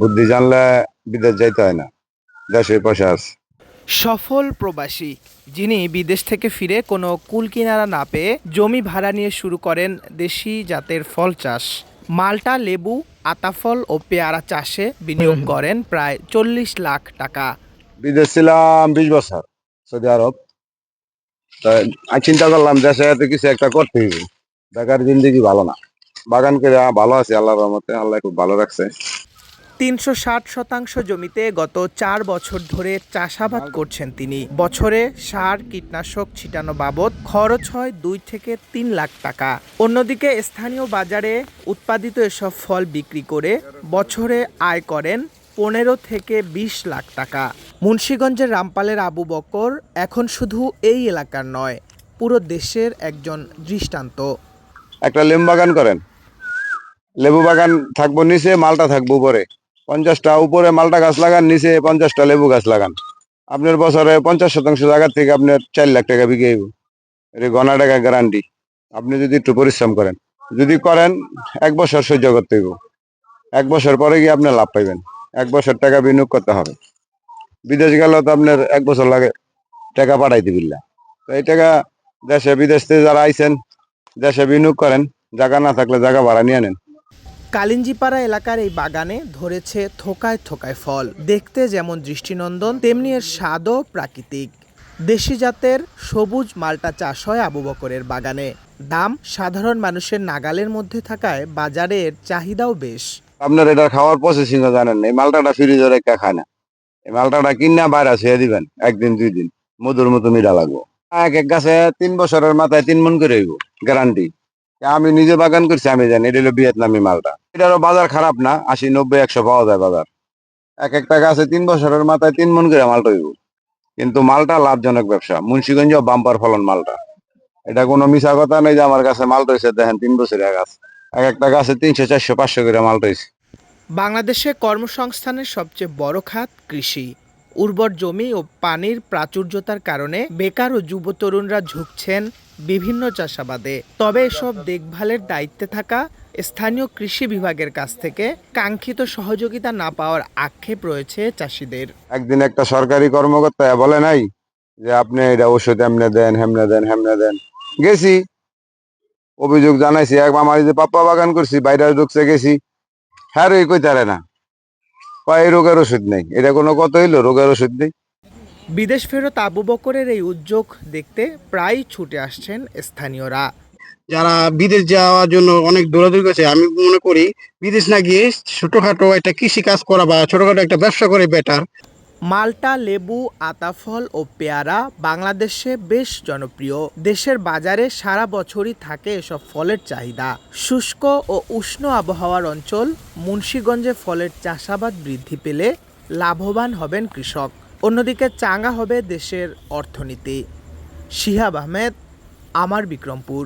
বুদ্ধি জানলে বিদেশ যাইতে হয় না। দেশে পয়সা আছে। সফল প্রবাসী যিনি বিদেশ থেকে ফিরে কোনো কুল কিনারা না পেয়ে জমি ভাড়া নিয়ে শুরু করেন দেশি জাতের ফল চাষ। মাল্টা লেবু আতাফল ও পেয়ারা চাষে বিনিয়োগ করেন প্রায় চল্লিশ লাখ টাকা। বিদেশ ছিলাম বিশ বছর সৌদি আরব। আমি চিন্তা করলাম দেশে এত কিছু একটা করতে হইব। বেকার জিন্দিগি ভালো না। বাগান করে ভালো আছে আল্লাহর রহমতে আল্লাহ খুব ভালো রাখছে। তিনশো ষাট শতাংশ জমিতে গত চার বছর ধরে চাষাবাদ করছেন তিনি। বছরে সার, কীটনাশক ছিটানো বাবদ খরচ হয় দুই থেকে তিন লাখ টাকা। অন্যদিকে স্থানীয় বাজারে উৎপাদিত এসব ফল বিক্রি করে বছরে আয় করেন পনেরো থেকে বিশ লাখ টাকা। মুন্সীগঞ্জের রামপালের আবু বকর এখন শুধু এই এলাকার নয়, পুরো দেশের একজন দৃষ্টান্ত। একটা লেবু বাগান করেন। লেবু বাগান থাকব নিচে, মালটা থাকব উপরে। পঞ্চাশটা, উপরে মালটা গাছ লাগান, নিচে পঞ্চাশটা লেবু গাছ লাগান। আপনার বছরে পঞ্চাশ শতাংশ জায়গার থেকে আপনার চার লাখ টাকা বিকে এটা গনা টাকা গ্যারান্টি আপনি যদি একটু পরিশ্রম করেন। যদি করেন, এক বছর সহ্য করতে হইব। এক বছর পরে গিয়ে আপনি লাভ পাইবেন। এক বছর টাকা বিনিয়োগ করতে হবে। বিদেশ গেলেও তো আপনার এক বছর লাগে টাকা পাঠাইতে বিল্লা। তো এই টাকা দেশে বিদেশ থেকে যারা আইছেন, দেশে বিনিয়োগ করেন, জায়গা না থাকলে জায়গা ভাড়া নিয়ে নেন। কালিঞ্জিপাড়া এলাকার এই বাগানে ধরেছে থোকায় থোকায় ফল। দেখতে যেমন দৃষ্টিনন্দন, তেমনি এর স্বাদও প্রাকৃতিক। দেশি জাতের সবুজ মালটা চাষ হয় আবু বকরের বাগানে। দাম সাধারণ মানুষের নাগালের মধ্যে থাকায় বাজারে এর চাহিদাও বেশ। আপনার এটা খাওয়ার প্রসেসিং জানেন। এই মালটাটা ফ্রিজে রেখে খায় না। এই মালটাটা কিনা বাইরে ছেড়ে দিবেন, একদিন, দুই দিন, মধুর মতো মিঠা লাগবো। এক এক গাছে তিন বছরের মাথায় তিন মন করে হইব গ্যারান্টি আমি নিজে বাগান করছি, আমি জানি, এটা হলো ভিয়েতনামি মালটা। এটারও বাজার খারাপ না, আশি নব্বই, একশো পাওয়া যায় বাজার। এক একটা গাছে তিন বছরের মাথায় তিন মন করে মালটা হইব কিন্তু মালটা লাভজনক ব্যবসা, মুন্সিগঞ্জ বাম্পার ফলন মালটা। এটা কোনো মিশা কথা নেই যে আমার কাছে মালটা হয়েছে দেখেন তিন বছরের গাছ এক একটা গাছে তিনশো, চারশো, পাঁচশো করে মালটা হয়েছে বাংলাদেশে কর্মসংস্থানের সবচেয়ে বড় খাত কৃষি। উর্বর জমি ও পানির প্রাচুর্যতার কারণে বেকার ও যুব তরুণরা ঝুঁকছেন বিভিন্ন চাষাবাদে। তবে এসব দেখভালের দায়িত্বে থাকা স্থানীয় কৃষি বিভাগের কাছ থেকে কাঙ্ক্ষিত সহযোগিতা না পাওয়ার আক্ষেপ রয়েছে চাষিদের। একদিন একটা সরকারি কর্মকর্তা বলে নাই যে, আপনি এটা ওষুধ এমনে দেন, হেমনে দেন হেমনে দেন। গেছি। অভিযোগ জানাইছি, এক আমার যে পাপ্পা বাগান করছি, বাইরে ঢুকছে, গেছি। হ্যাঁ রে কই না। এই রোগের ওষুধ নেই। এটা কোনো কত হইল? রোগের ওষুধ নেই? বিদেশ ফেরত আবু বকরের এই উদ্যোগ দেখতে প্রায় ছুটে আসছেন স্থানীয়রা। যারা বিদেশ যাওয়ার জন্য অনেক দৌড়াদৌড়ি করছে আমি মনে করি বিদেশ না গিয়ে ছোটখাটো একটা কৃষি কাজ করা বা ছোটখাটো একটা ব্যবসা করে বেটার মাল্টা, লেবু, আতাফল ও পেয়ারা বাংলাদেশে বেশ জনপ্রিয়। দেশের বাজারে সারা বছরই থাকে এসব ফলের চাহিদা। শুষ্ক ও উষ্ণ আবহাওয়ার অঞ্চল মুন্সীগঞ্জে ফলের চাষাবাদ বৃদ্ধি পেলে লাভবান হবেন কৃষক। অন্যদিকে চাঙ্গা হবে দেশের অর্থনীতি। শিহাব আহমেদ, আমার বিক্রমপুর।